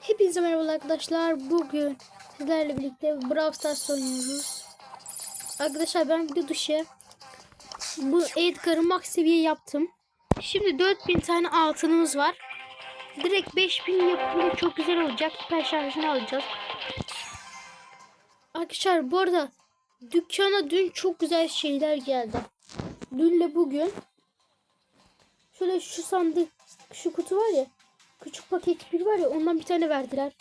Hepinize merhaba arkadaşlar. Bugün sizlerle birlikte Brawl Stars oynuyoruz. Arkadaşlar ben video dışı bu Edgar'ı max seviye yaptım. Şimdi 4000 tane altınımız var. Direkt 5000 yapınca çok güzel olacak. Hiper şarjını alacağız. Arkadaşlar bu arada dükkana dün çok güzel şeyler geldi. Dünle bugün şöyle şu sandık şu kutu var ya küçük paket bir var ya ondan bir tane verdiler.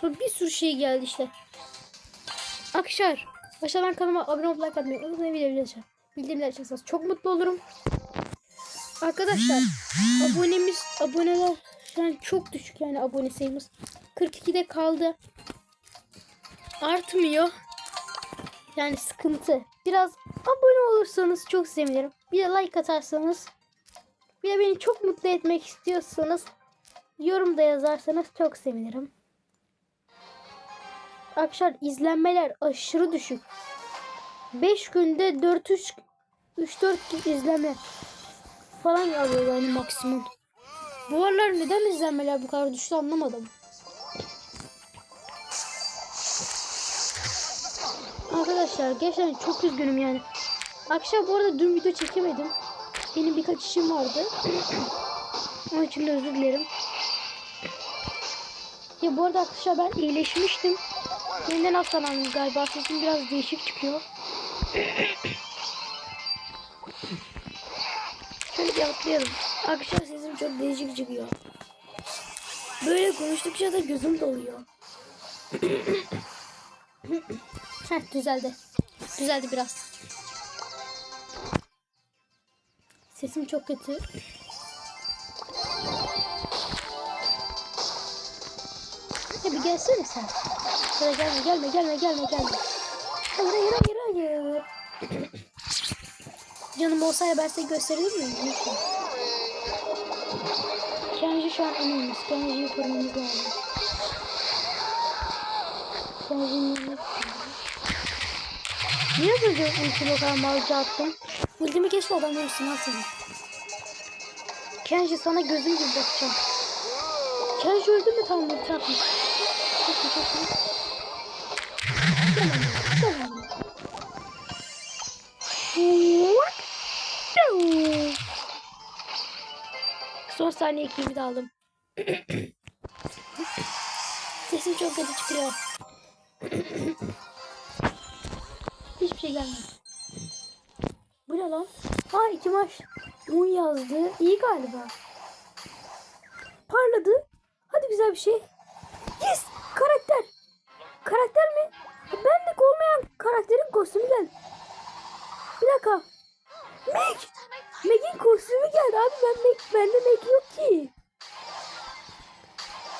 Sonra bir sürü şey geldi işte. Arkadaşlar aşağıdan kanalıma abone olmayı like atmayı unutmayın Bildirimleri açarsanız çok mutlu olurum. Arkadaşlar abonemiz aboneler an çok düşük yani abone sayımız. 42'de kaldı. Artmıyor. Yani sıkıntı. Biraz abone olursanız çok sevinirim. Bir de like atarsanız bir de beni çok mutlu etmek istiyorsanız yorum da yazarsanız çok sevinirim. Arkadaşlar izlenmeler aşırı düşük. 5 günde 4-3 3-4 izleme falan alıyor yani maksimum. Bu aralar neden izlenmeler bu kadar düştü anlamadım. Arkadaşlar gerçekten çok üzgünüm yani. Akşam bu arada dün video çekemedim. Benim birkaç işim vardı. Onun için de özür dilerim. Ya bu arada arkadaşlar ben iyileşmiştim. Yeniden hastalandım galiba. Sesim biraz değişik çıkıyor. Şöyle bir atlayalım. Arkadaşlar sesim çok değişik çıkıyor. Böyle konuştukça da gözüm doluyor. Heh düzeldi. Düzeldi biraz. Sesim çok kötü. Gelsene sen. Şöyle gelme gelme gelme gelme gelme. Hayır hayır hayır hayır. Canım olsaydı ben size gösterir miyim? Lütfen. Kenji şu an önemli. Kenji'yi korumamız lazım. Kenji'nin yanına Niye böyle ultimi o kadar malca attım? Ultimi keşke adam ölsün seni. Kenji sana gözüm gibi bakacağım. Kenji öldü mü tamam ulti atmış. Son saniye ekibi de aldım. Sesim çok kötü çıkıyor. Hiçbir şey gelmedi. Bu ne lan? Ha iki maç. Un yazdı. İyi galiba. Parladı. Hadi güzel bir şey. Kostümü geldi. Bir dakika. Meg! Meg'in kostümü geldi abi. Ben Meg, bende Meg yok ki.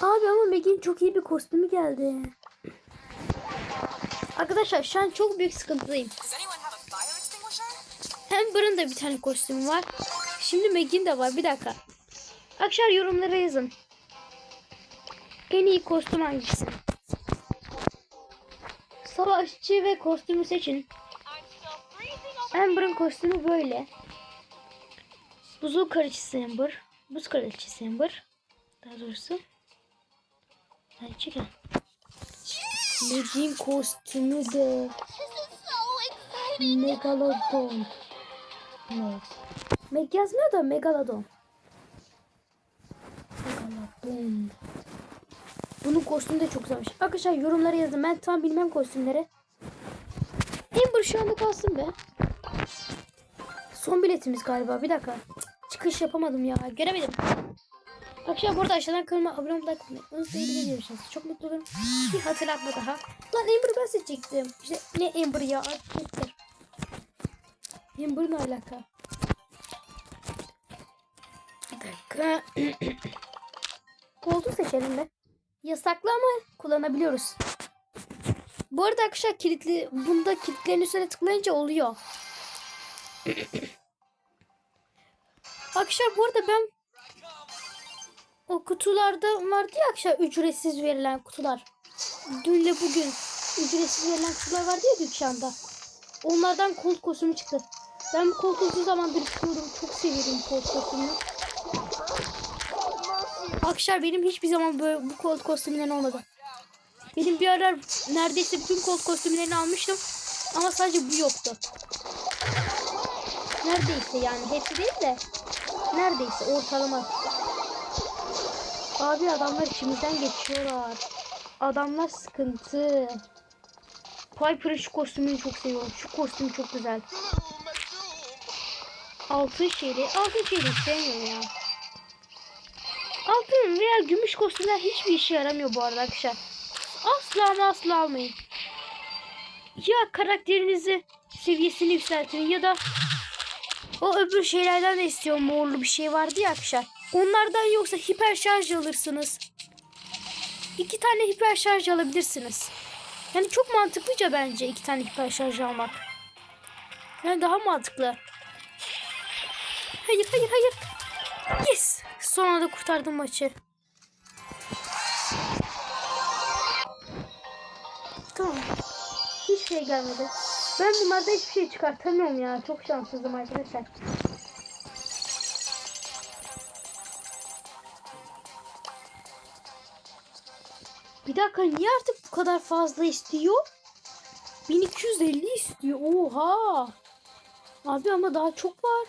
Abi ama Meg'in çok iyi bir kostümü geldi. Arkadaşlar şu an çok büyük sıkıntıdayım. Amber'ın da bir tane kostümü var. Şimdi Meg'in de var. Bir dakika. Arkadaşlar yorumlara yazın. En iyi kostüm hangisi? Savaşçı ve kostümü seçin. Amber'ın kostümü böyle. Buzul kraliçesi Amber. Buz kraliçesi Amber. Daha doğrusu. Hadi çekin. Meg'in kostümü de. Megalodon. Meg. Meg yazmıyor da Megalodon. Megalodon. Bunun kostümü de çok güzelmiş. Arkadaşlar yorumlara yazın. Ben tam bilmem kostümleri. Amber şu anda kalsın be. Son biletimiz galiba. Bir dakika. Çıkış yapamadım ya. Göremedim. Arkadaşlar burada aşağıdan kanalıma abone olmayı unutmayın. Unutmayın. Çok mutlu olurum. Bir hatırlatma daha. Lan Amber'ı ben seçecektim. İşte ne Amber ya. Arkadaşlar. Amber ne alaka? Bir dakika. Koltuğu seçelim mi? Yasaklı ama kullanabiliyoruz. Bu arada arkadaşlar kilitli bunda kilitlerin üstüne tıklayınca oluyor. arkadaşlar bu arada ben o kutularda vardı ya arkadaşlar ücretsiz verilen kutular. Dünle bugün ücretsiz verilen kutular vardı ya dükkanda. Onlardan kolt kostümü çıktı. Ben bu koltuğu uzun zamandır istiyorum. Çok seviyorum kolt kostümünü. Arkadaşlar benim hiçbir zaman böyle bu kolt kostümünden olmadı. Benim bir ara neredeyse bütün kolt kostümlerini almıştım. Ama sadece bu yoktu. Neredeyse yani hepsi değil de. Neredeyse ortalama. Abi adamlar içimizden geçiyorlar. Adamlar sıkıntı. Piper'ın şu kostümünü çok seviyorum. Şu kostüm çok güzel. Altın şeyli. Altın şeyli sevmiyorum ya. Altın veya gümüş kostümler hiçbir işe yaramıyor bu arada arkadaşlar. Asla asla almayın. Ya karakterinizi seviyesini yükseltin ya da o öbür şeylerden de istiyorum. Morlu bir şey vardı ya arkadaşlar. Onlardan yoksa hiper şarj alırsınız. İki tane hiper şarj alabilirsiniz. Yani çok mantıklıca bence iki tane hiper şarj almak. Yani daha mantıklı. Hayır hayır hayır. Yes. Son anda kurtardım maçı. Tamam. Hiç şey gelmedi. Ben bunlarda hiçbir şey çıkartamıyorum ya. Çok şanssızım arkadaşlar. Bir dakika niye artık bu kadar fazla istiyor? 1250 istiyor. Oha. Abi ama daha çok var.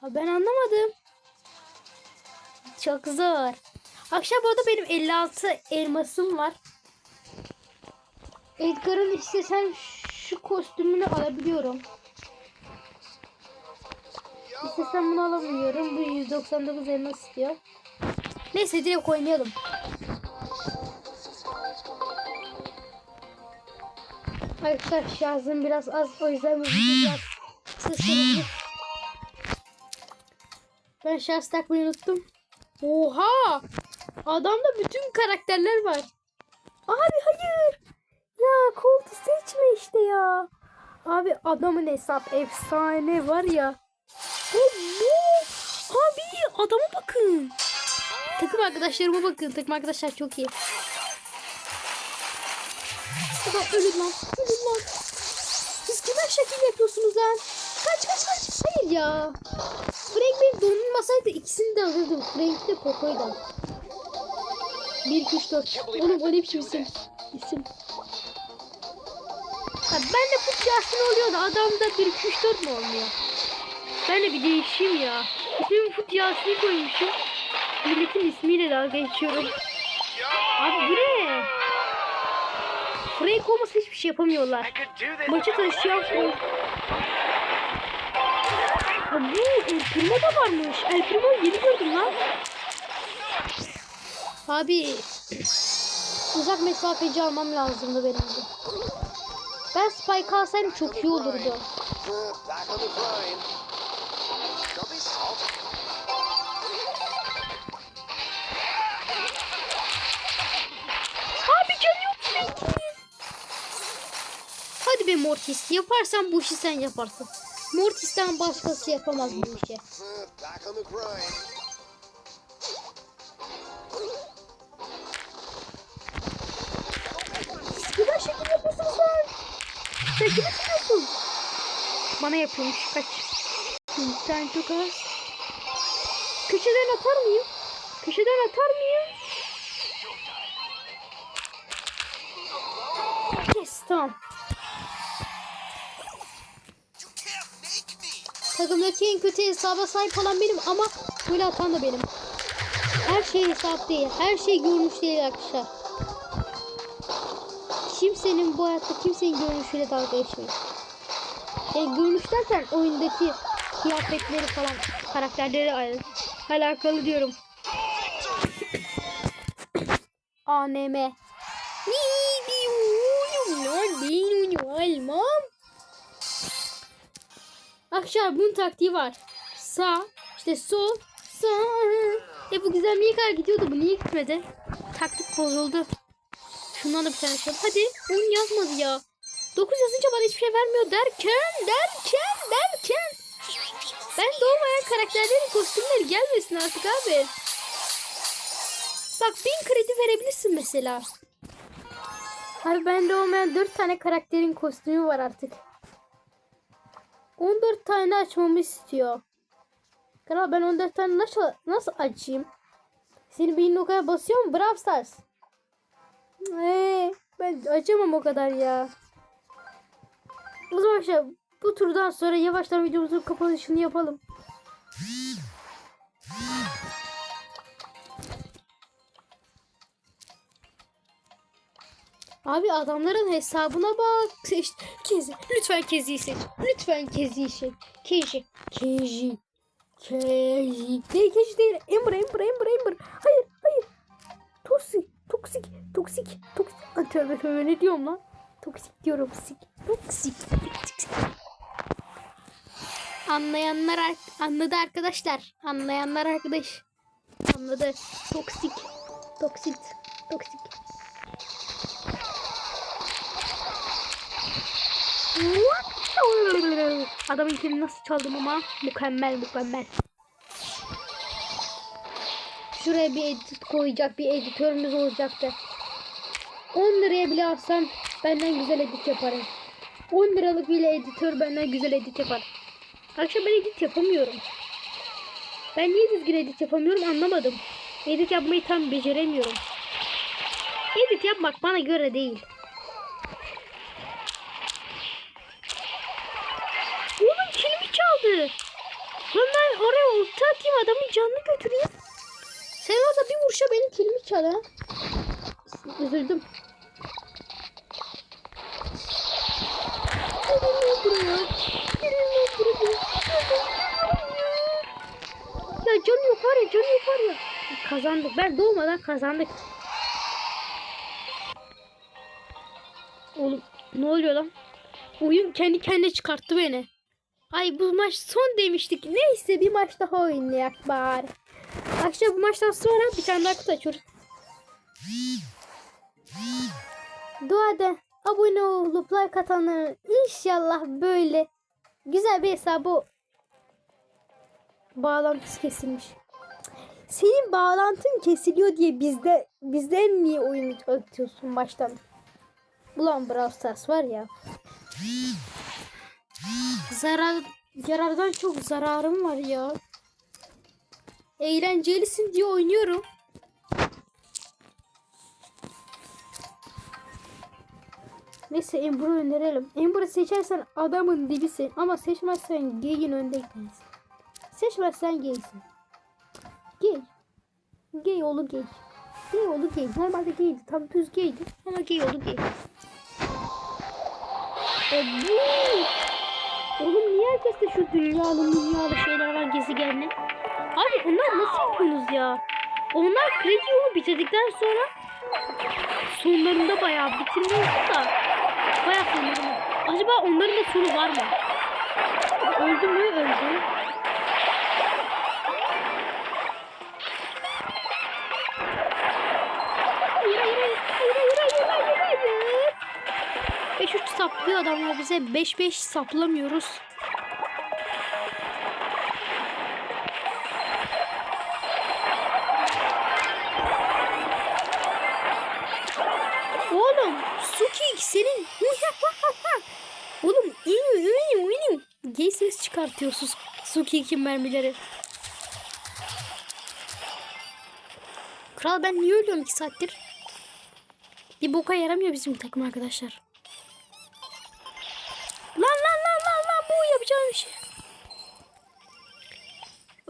Ha ben anlamadım. Çok zor. Akşam bu arada benim 56 elmasım var. Edgar'ın istesen şu kostümünü alabiliyorum. İstesem bunu alamıyorum. Bu 199 elmas istiyor. Neyse direkt oynayalım. Arkadaşlar şarjım biraz az. O yüzden biraz seslendi. Ben şarj takmayı unuttum. Oha! Adamda bütün karakterler var. Abi hayır. Ya koltu seçme işte ya. Abi adamın hesap efsane var ya. Bu. Abi adama bakın. Takım arkadaşlarıma bakın. Takım arkadaşlar çok iyi. Adam ölün lan. Ölün lan. Siz kime şekil yapıyorsunuz lan? Kaç kaç kaç. Hayır ya. Frank benim donulmasaydı ikisini de alırdım. Frank de Poco'ydu. 1 2 3 4. Oğlum o ne biçim isim? İsim. Ha, ben de Put Yasin oluyor da adamda 1 2 3 4 mu olmuyor? Ben de bir değişeyim ya. İsmimi Put Yasin koymuşum. Milletin ismiyle dalga geçiyorum. Abi bu ne? Frank olmasa hiçbir şey yapamıyorlar. Maçı. Ha, bu El Primo da varmış. El Primo'yu yeni gördüm lan. Abi uzak mesafeci almam lazımdı benim de. Ben Spike alsaydım çok iyi olurdu. Abi canı yok. Hadi be Mortis yaparsan bu işi sen yaparsın. Mortis'ten başkası yapamaz bu işi. Güzel şekil yapıyorsun sen. Sen kime yapıyorsun? Bana yapıyormuş kaç. Sen çok az. Köşeden atar mıyım? Köşeden atar mıyım? Yes tamam. Takımdaki en kötü hesaba sahip olan benim ama böyle atan da benim. Her şey hesap değil. Her şey görünüş değil arkadaşlar. Kimsenin bu hayatta kimsenin görünüşüyle dalga geçmeyin. Yani görünüş derken oyundaki kıyafetleri falan karakterleri al- alakalı diyorum. ANM. Almam. Arkadaşlar bunun taktiği var. Sağ, işte sol, sağ. E bu güzel niye kadar gidiyordu bu niye gitmedi? Taktik bozuldu. Şundan da bir tane açalım. Hadi 10 yazmadı ya. 9 yazınca bana hiçbir şey vermiyor derken derken derken. Ben doğmayan karakterlerin kostümleri gelmesin artık abi. Bak 1000 kredi verebilirsin mesela. Abi bende olmayan 4 tane karakterin kostümü var artık. 14 tane açmamı istiyor. Kral ben 14 tane nasıl nasıl açayım? Senin beynin o kadar basıyor mu? Stars. Ee, ben acımam o kadar ya. O zaman arkadaşlar bu turdan sonra yavaştan videomuzun kapanışını yapalım. Abi adamların hesabına bak. Seç, kezi. Lütfen Kezi'yi seç. Lütfen Kezi'yi seç. Kezi. Kezi. Kezi. Değil Kezi değil. Ember, Ember, Ember, Ember. Hayır, hayır. Toksik, toksik, toksik, toksik. Ay, Tövbe tövbe ne diyorum lan? Toksik diyorum. Toksik. Toksik. toksik. Anlayanlar ar- anladı arkadaşlar. Anlayanlar arkadaş. Anladı. Toksik. Toksik. Toksik. Adamın kilini nasıl çaldım ama mükemmel mükemmel. Şuraya bir edit koyacak bir editörümüz olacaktı. 10 liraya bile alsam benden güzel edit yaparım. 10 liralık bile editör benden güzel edit yapar. Akşam ben edit yapamıyorum. Ben niye düzgün edit yapamıyorum anlamadım. Edit yapmayı tam beceremiyorum. Edit yapmak bana göre değil. Oğlum kilimi çaldı. Lan ben oraya ulti atayım adamın canını götüreyim. Sen orada bir vuruşa benim kilimi çal ha. Üzüldüm. Ya canı yok var ya canı yok var ya. Kazandık. Ben doğmadan kazandık. Oğlum ne oluyor lan? Oyun kendi kendine çıkarttı beni. Ay bu maç son demiştik. Neyse bir maç daha oynayak bari. Akşam bu maçtan sonra bir tane daha kutu açıyoruz. Duada abone olup like atanların inşallah böyle güzel bir hesabı bağlantısı kesilmiş. Senin bağlantın kesiliyor diye bizde bizden niye oyun atıyorsun baştan? Ulan Brawl Stars var ya. Zarar yarardan çok zararım var ya. Eğlencelisin diye oynuyorum. Neyse Ember'ı önerelim. Ember'ı seçersen adamın dibisin. Ama seçmezsen geyin önde gidersin. Seçmezsen geysin. Gay. Gay oğlu gay. Gay oğlu gay. Normalde gaydi. Tam düz gaydi. Ama gay oğlu gay. E. Oğlum niye herkeste şu dünyalı dünyalı şeyler var gezegenli? Abi bunlar nasıl yapıyorsunuz ya? Onlar kredi yolu bitirdikten sonra sonlarında bayağı bitirmiyorsun da bayağı sonlarında. Acaba onların da sonu var mı? Öldü mü? Öldü. Saplıyor adamlar bize. 5-5 saplamıyoruz. Oğlum Suki senin Oğlum inim inim inim Gay ses çıkartıyorsunuz Suki kim mermileri. Kral ben niye ölüyorum 2 saattir? Bir boka yaramıyor bizim takım arkadaşlar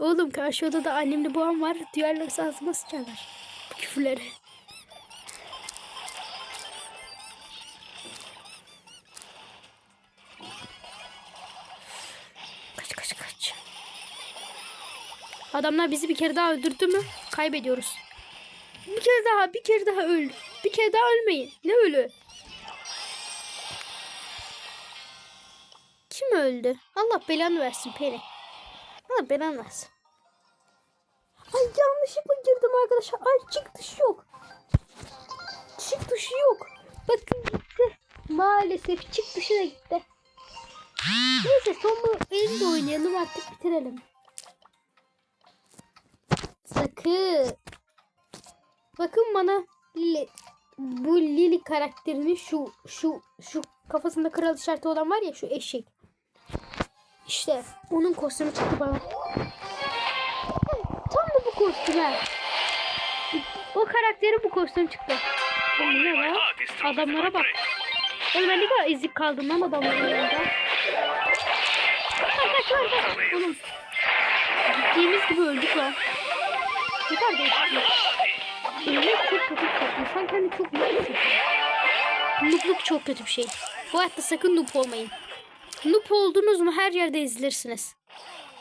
Oğlum karşı odada annemle babam var Duyarlarsa ağzıma sıçarlar Bu küfürleri Kaç kaç kaç. Adamlar bizi bir kere daha öldürdü mü kaybediyoruz. Bir kere daha bir kere daha öl. Bir kere daha ölmeyin. Ne ölü? Kim öldü? Allah belanı versin Peri. Allah belanı versin. Ay yanlışlıkla girdim arkadaşlar. Ay çık dışı yok. Çık dışı yok. Bakın gitti. Maalesef çık dışı da gitti. Neyse son elinde oynayalım artık bitirelim. Sakın. Bakın bana Lili, bu Lili karakterini şu şu şu kafasında kral işareti olan var ya şu eşek. İşte onun kostümü çıktı bana. Kostüme. O karakteri bu kostüm çıktı. Oğlum ne lan? Adamlara bak. Oğlum ben ne kadar ezik kaldım lan adamların yanında. Kaç kaç kaç kaç. Oğlum. Gittiğimiz gibi öldük lan. Ne kadar değişik. Ölmek çok kötü bir şey. İnsan kendini çok mutlu hissediyor. Noobluk çok kötü bir şey. Bu hayatta sakın noob olmayın. Noob oldunuz mu her yerde ezilirsiniz.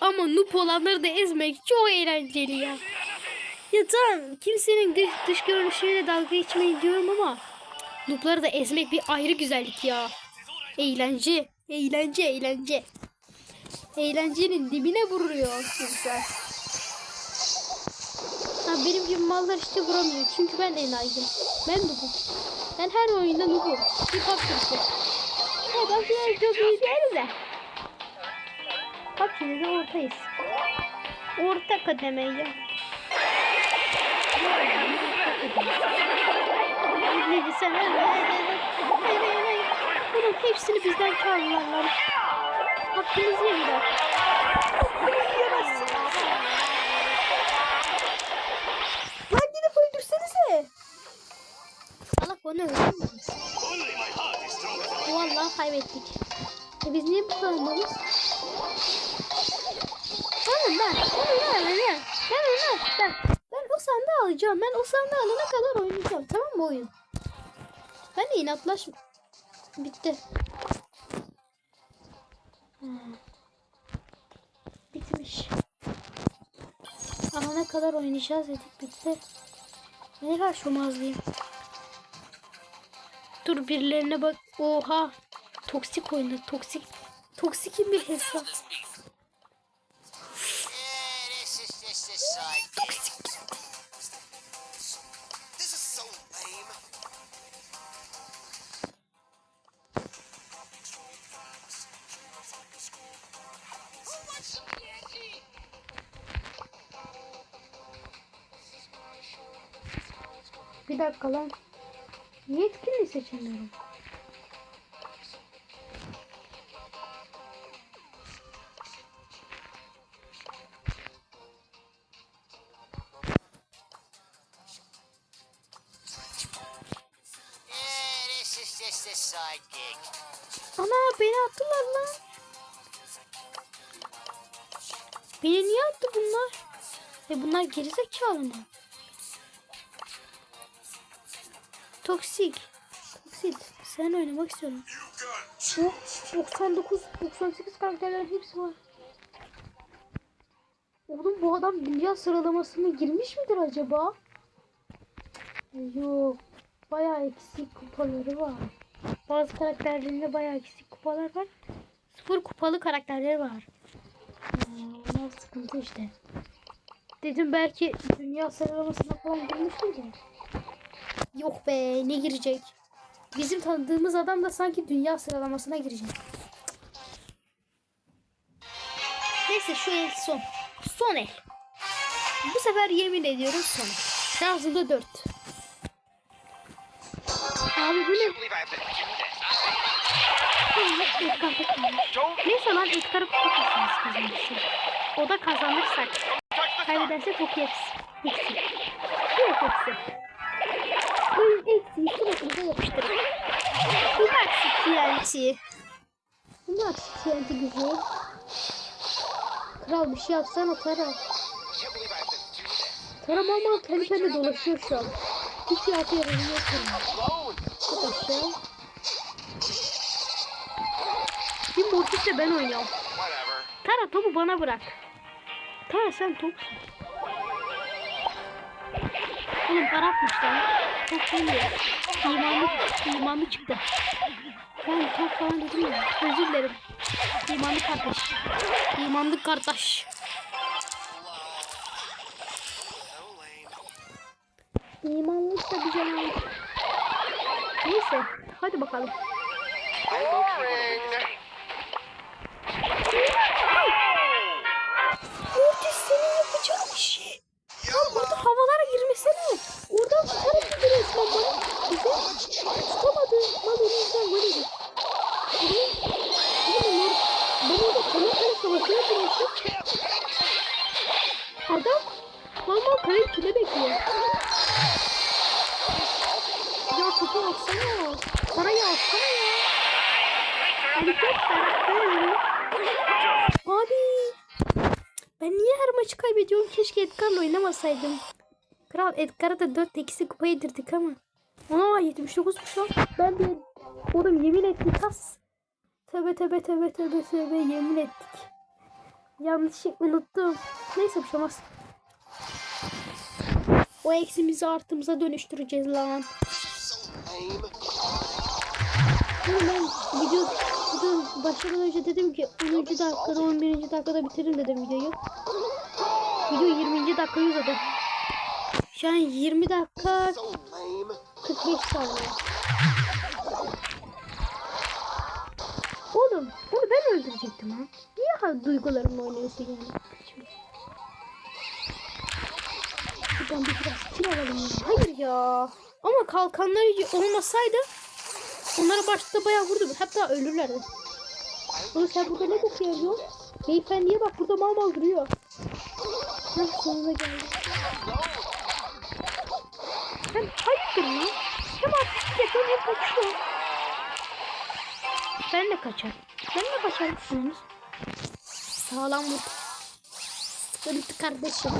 Ama noob olanları da ezmek çok eğlenceli ya. Ya tamam kimsenin dış, dış görünüşüyle dalga geçmeyin diyorum ama noobları da ezmek bir ayrı güzellik ya. Eğlence, eğlence, eğlence. Eğlencenin dibine vuruyor insan. Ha, benim gibi mallar işte vuramıyor. Çünkü ben enayiyim. Ben noobum. Ben her oyunda noobum. Bir kaptırısı. Ha, ben biraz çok iyi değilim de. Bak şimdi de ortayız. Orta kademeyle. Ne sen Bunun hepsini bizden çaldılar lan. Hakkımız yediler. Yiyemezsin. Lan gidip öldürsenize. Salak bana öldürmüyor. Vallahi kaybettik. E biz niye bu kadar malız? Tamam ben. Tamam ben. Ben. Ben. Ben. Ben o sandığı alacağım. Ben o sandığı alana kadar oynayacağım. Tamam mı oyun? Ben de inatlaş... Bitti. Hmm. Bitmiş. Alana kadar oynayacağız dedik. Bitti. Ne kadar şomazlıyım. Dur birilerine bak. Oha. Toksik oynadı. Toksik. Toksikin bir hesap. Bir dakika lan. Niye etkinliği seçemiyorum? Ana beni attılar lan. Beni niye attı bunlar? E bunlar gerizekalı mı? Toksik. Toksit. Sen oynamak istiyorum. Bu 99, 98 karakterlerin hepsi var. Oğlum bu adam dünya sıralamasına girmiş midir acaba? Yok. Bayağı eksik kupaları var. Bazı karakterlerinde bayağı eksik kupalar var. Sıfır kupalı karakterleri var. Onlar sıkıntı işte. Dedim belki dünya sıralamasına falan girmiş midir? Yok be ne girecek? Bizim tanıdığımız adam da sanki dünya sıralamasına girecek. Neyse şu el son. Son el. Bu sefer yemin ediyorum son. Şarjımda 4. Abi bu ne? Neyse lan Edgar'ı tutamazsınız kazanırsa. O da kazanırsak. Kaybedersek çok yeriz. Eksi. Yok eksi. Eksiği suratımıza yapıştırın. Bu aksi TNT. Bu aksi TNT güzel. Kral bir şey yapsana Tara. Tara mama kendi kendine dolaşıyor şu an. Tara. Alone. Çok aşağı. Bir mortisle ben oynuyorum. Tara topu bana bırak. Tara sen topsun. Oğlum para atmış lan. Top değil. İmanlı, imanlı çıktı. Ben top falan dedim ya. Özür dilerim. İmanlı kardeş. İmanlı kardeş. So lame. İmanlı da güzel abi. Neyse. Hadi bakalım. Oradan gibi resmen bana. Bize tutamadı. Mal elimizden gol yedi. Benim, benim mor, ben orada kale kale savaşına girmişim. Adam mal mal kaleyi kile bekliyor. kutu alsana. Parayı alsana ya. Helikopter. Abi. Ben niye her maçı kaybediyorum? Keşke Edgar'la oynamasaydım. Kral Edgar'a da 4 8'i kupa yedirdik ama. Aa 79'muş lan. Ben bir oğlum yemin ettik kas. Tövbe tövbe tövbe tövbe tövbe yemin ettik. Yanlış unuttum. Neyse bir şey olmaz. O eksimizi artımıza dönüştüreceğiz lan. Ben video, video başlamadan önce dedim ki 10. dakikada 11. dakikada bitiririm dedim videoyu. Video 20. dakika uzadı. Şu an 20 dakika So lame. 45 saniye. Oğlum bunu ben öldürecektim ha. Niye duygularımla oynuyorsun yani? Şuradan bir biraz kill alalım. Hayır ya. Ama kalkanları olmasaydı onlara başta bayağı vurdum. Hatta ölürlerdi. Oğlum sen burada ne bok yapıyorsun? Beyefendiye bak burada mal mal duruyor. Hah sonuna geldi. Sen hayırdır ya? Hem artistik yapıyorum hem kaçıyor. Ben de kaçarım. Ben de kaçarım. Sağlam vur. Sıkıntı kardeşim.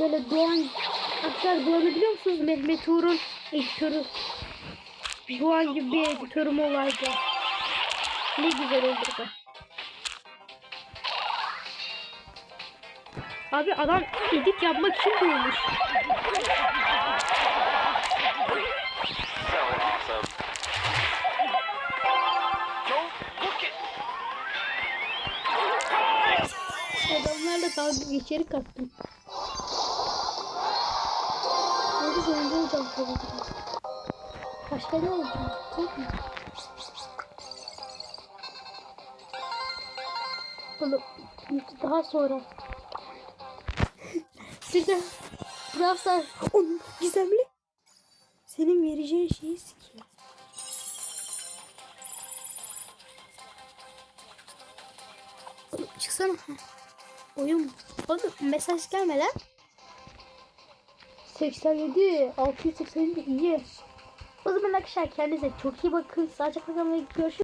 Böyle Doğan Arkadaşlar Doğan'ı biliyor musunuz? Mehmet Uğur'un editörü. Doğan gibi bir editörüm olaydı. Ne güzel olurdu. Abi adam edit yapmak için doğmuş. Adamlarla dalga geçeri kattım. Hadi zorunda olacağım. Başka ne? Çok mu? Oğlum daha sonra. Bir de Brawl. Onun gizemli. Senin vereceğin şeyi sikeyim. Çıksana. Oyun? Oğlum mesaj gelme lan. 87, 687 iyi. O zaman arkadaşlar kendinize çok iyi bakın. Sadece kazanmayı görüşürüz.